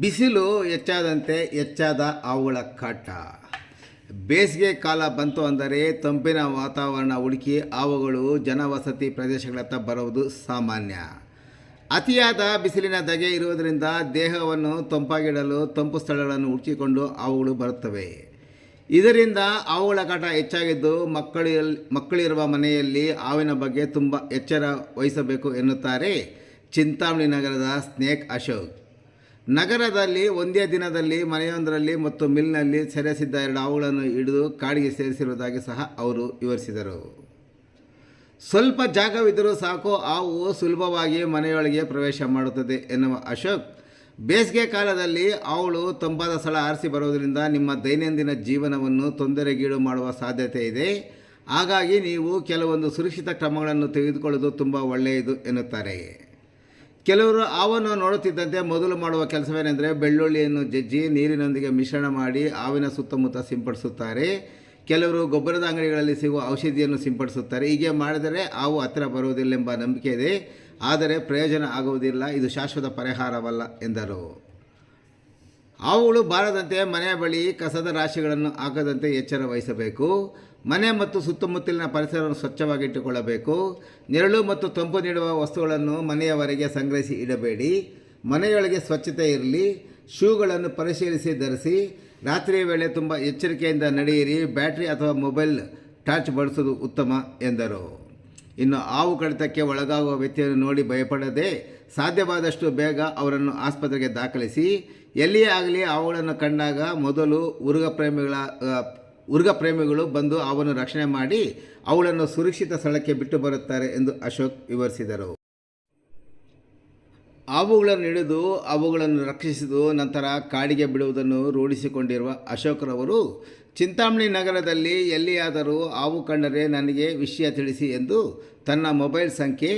ಬಿಸಿಲು ಹೆಚ್ಚಾದಂತೆ ಹೆಚ್ಚಾದ ಅವುಗಳ ಕಾಟ. ಬೇಸಿಗೆ ಕಾಲ ಬಂತು ಅಂದರೆ ತಂಪಿನ ವಾತಾವರಣ ಹುಡುಕಿ ಹಾವುಗಳು ಜನವಸತಿ ಪ್ರದೇಶಗಳತ್ತ ಬರುವುದು ಸಾಮಾನ್ಯ. ಅತಿಯಾದ ಬಿಸಿಲಿನ ಧಗೆ ಇರುವುದರಿಂದ ದೇಹವನ್ನು ತಂಪಾಗಿಡಲು ತಂಪು ಸ್ಥಳಗಳನ್ನು ಹುಡುಕಿಕೊಂಡು ಹಾವುಗಳು ಬರುತ್ತವೆ. ಇದರಿಂದ ಹಾವುಗಳ ಕಾಟ ಹೆಚ್ಚಾಗಿದ್ದು ಮಕ್ಕಳಿಲ್ ಮಕ್ಕಳಿರುವ ಮನೆಯಲ್ಲಿ ಹಾವಿನ ಬಗ್ಗೆ ತುಂಬ ಎಚ್ಚರ ವಹಿಸಬೇಕು ಎನ್ನುತ್ತಾರೆ ಚಿಂತಾಮಣಿ ನಗರದ ಸ್ನೇಕ್ ಅಶೋಕ್. ನಗರದಲ್ಲಿ ಒಂದೇ ದಿನದಲ್ಲಿ, ಮನೆಯೊಂದರಲ್ಲಿ ಮತ್ತು ಮಿಲ್ನಲ್ಲಿ ಸೆರೆಸಿದ್ದ ಎರಡು ಹಾವುಗಳನ್ನು ಹಿಡಿದು ಕಾಡಿಗೆ ಸೇರಿಸಿರುವುದಾಗಿ ಸಹ ಅವರು ವಿವರಿಸಿದರು. ಸ್ವಲ್ಪ ಜಾಗವಿದ್ದರೂ ಸಾಕು ಹಾವು ಸುಲಭವಾಗಿ ಮನೆಯೊಳಗೆ ಪ್ರವೇಶ ಮಾಡುತ್ತದೆ ಎನ್ನುವ ಅಶೋಕ್. ಬೇಸಿಗೆ ಕಾಲದಲ್ಲಿ ಅವಳು ತಂಪಾದ ಸ್ಥಳ ಆರಿಸಿ ಬರುವುದರಿಂದ ನಿಮ್ಮ ದೈನಂದಿನ ಜೀವನವನ್ನು ತೊಂದರೆಗೀಡು ಮಾಡುವ ಸಾಧ್ಯತೆ ಇದೆ. ಹಾಗಾಗಿ ನೀವು ಕೆಲವೊಂದು ಸುರಕ್ಷಿತ ಕ್ರಮಗಳನ್ನು ತೆಗೆದುಕೊಳ್ಳುವುದು ತುಂಬ ಒಳ್ಳೆಯದು ಎನ್ನುತ್ತಾರೆ. ಕೆಲವರು ಆವನ್ನು ನೋಡುತ್ತಿದ್ದಂತೆ ಮೊದಲು ಮಾಡುವ ಕೆಲಸವೇನೆಂದರೆ ಬೆಳ್ಳುಳ್ಳಿಯನ್ನು ಜಜ್ಜಿ ನೀರಿನೊಂದಿಗೆ ಮಿಶ್ರಣ ಮಾಡಿ ಆವಿನ ಸುತ್ತಮುತ್ತ ಸಿಂಪಡಿಸುತ್ತಾರೆ. ಕೆಲವರು ಗೊಬ್ಬರದ ಅಂಗಡಿಗಳಲ್ಲಿ ಸಿಗುವ ಔಷಧಿಯನ್ನು ಸಿಂಪಡಿಸುತ್ತಾರೆ. ಹೀಗೆ ಮಾಡಿದರೆ ಹಾವು ಹತ್ತಿರ ಬರುವುದಿಲ್ಲ ಎಂಬ ನಂಬಿಕೆ ಇದೆ. ಆದರೆ ಪ್ರಯೋಜನ ಆಗುವುದಿಲ್ಲ. ಇದು ಶಾಶ್ವತ ಪರಿಹಾರವಲ್ಲ, ಎಂದರು. ಹಾವುಗಳು ಬಾರದಂತೆ ಮನೆಯ ಬಳಿ ಕಸದ ರಾಶಿಗಳನ್ನು ಹಾಕದಂತೆ ಎಚ್ಚರ ವಹಿಸಬೇಕು. ಮನೆ ಮತ್ತು ಸುತ್ತಮುತ್ತಲಿನ ಪರಿಸರವನ್ನು ಸ್ವಚ್ಛವಾಗಿಟ್ಟುಕೊಳ್ಳಬೇಕು ನೆರಳು ಮತ್ತು ತಂಪು ನೀಡುವ ವಸ್ತುಗಳನ್ನು ಮನೆಯವರೆಗೆ ಸಂಗ್ರಹಿಸಿ ಇಡಬೇಡಿ. ಮನೆಯೊಳಗೆ ಸ್ವಚ್ಛತೆ ಇರಲಿ. ಶೂಗಳನ್ನು ಪರಿಶೀಲಿಸಿ ಧರಿಸಿ. ರಾತ್ರಿಯ ವೇಳೆ ತುಂಬ ಎಚ್ಚರಿಕೆಯಿಂದ ನಡೆಯಿರಿ. ಬ್ಯಾಟ್ರಿ ಅಥವಾ ಮೊಬೈಲ್ ಟಾರ್ಚ್ ಬಳಸುವುದು ಉತ್ತಮ ಎಂದರು. ಇನ್ನು ಹಾವು ಕಡಿತಕ್ಕೆ ಒಳಗಾಗುವ ವ್ಯಕ್ತಿಯನ್ನು ನೋಡಿ ಭಯಪಡದೆ ಸಾಧ್ಯವಾದಷ್ಟು ಬೇಗ ಅವರನ್ನು ಆಸ್ಪತ್ರೆಗೆ ದಾಖಲಿಸಿ. ಎಲ್ಲಿಯೇ ಆಗಲಿ ಅವುಗಳನ್ನು ಕಂಡಾಗ ಮೊದಲು ಉರುಗ ಪ್ರೇಮಿಗಳ ಉರುಗ ಪ್ರೇಮಿಗಳು ಬಂದು ಅವನ್ನು ರಕ್ಷಣೆ ಮಾಡಿ ಅವಳನ್ನು ಸುರಕ್ಷಿತ ಸ್ಥಳಕ್ಕೆ ಬಿಟ್ಟು ಬರುತ್ತಾರೆ ಎಂದು ಅಶೋಕ್ ವಿವರಿಸಿದರು. ಹಾವುಗಳನ್ನು ಹಿಡಿದು ಅವುಗಳನ್ನು ರಕ್ಷಿಸಿದು ನಂತರ ಕಾಡಿಗೆ ಬಿಡುವುದನ್ನು ರೂಢಿಸಿಕೊಂಡಿರುವ ಅಶೋಕ್ರವರು, ಚಿಂತಾಮಣಿ ನಗರದಲ್ಲಿ ಎಲ್ಲಿಯಾದರೂ ಹಾವು ಕಂಡರೆ ನನಗೆ ವಿಷಯ ತಿಳಿಸಿ ಎಂದು ತನ್ನ ಮೊಬೈಲ್ ಸಂಖ್ಯೆ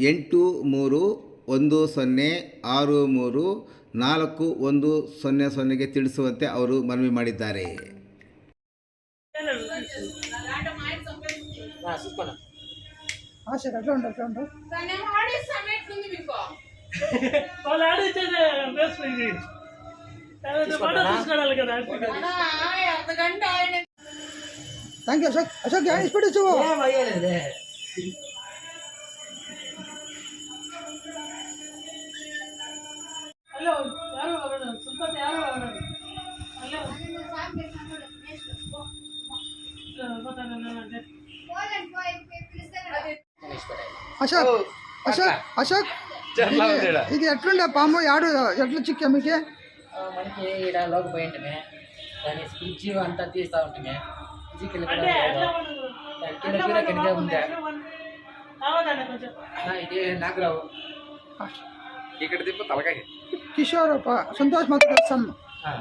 ಎಂಟು ಮೂರು ಒಂದು ಸೊನ್ನೆ ಆರು ಮೂರು ನಾಲ್ಕು ಒಂದು ಸೊನ್ನೆ ಸೊನ್ನೆಗೆ ತಿಳಿಸುವಂತೆ ಅವರು ಮನವಿ ಮಾಡಿದ್ದಾರೆ. ఆ సార్ అట్లా ఉండు అట్లా ఉండు వాళ్ళు ఆడించేదే బెస్ట్ ఇది. తర్వాత ఫోటో తీసుకోవాలి కదా thank you Ashok. Ashok ad ఇచ్చి అశోక్ అశోక్ అశోక్ ఇది- ఇది ఎట్లుండే పాము యాడు ఎట్లా చిక్కా మీకే ఆ, మనకి ఈడ లోకి పోయింటమే దాని స్పిచ్ అంతా తీస్తా ఉంటమే ఫ్రిడ్జ్కి అంటే ఎట్లా వెళ్ళి ఉండదు దాని కింద కింద కింద ఉందా కావదండి కొంచెం నా ఇది నాకు రావు కిషోర్ ప- సంతోష్ మాత్రం సన్ ఆ,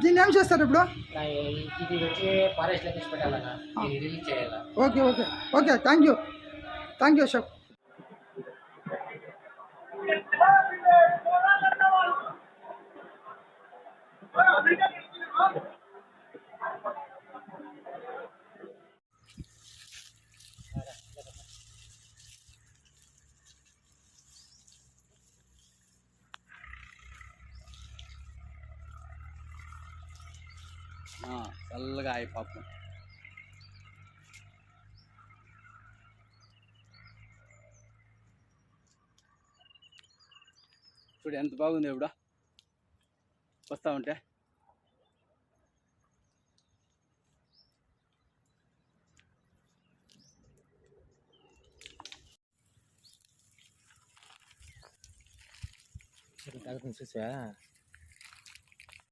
దీన్ని ఏం చేస్తారు ఇప్పుడు నా ఈ- ఇది వచ్చి ఫారెస్ట్ లో తీసి పెట్టాలన్నా ఇది రిలీజ్ చేయాలా okay okay okay thank you thank you Ashok చల్లగా అయి పాపం చూడు ఎంత బాగుంది ఇప్పుడు వస్తా ఉంటే. తాగుతుంది చూసా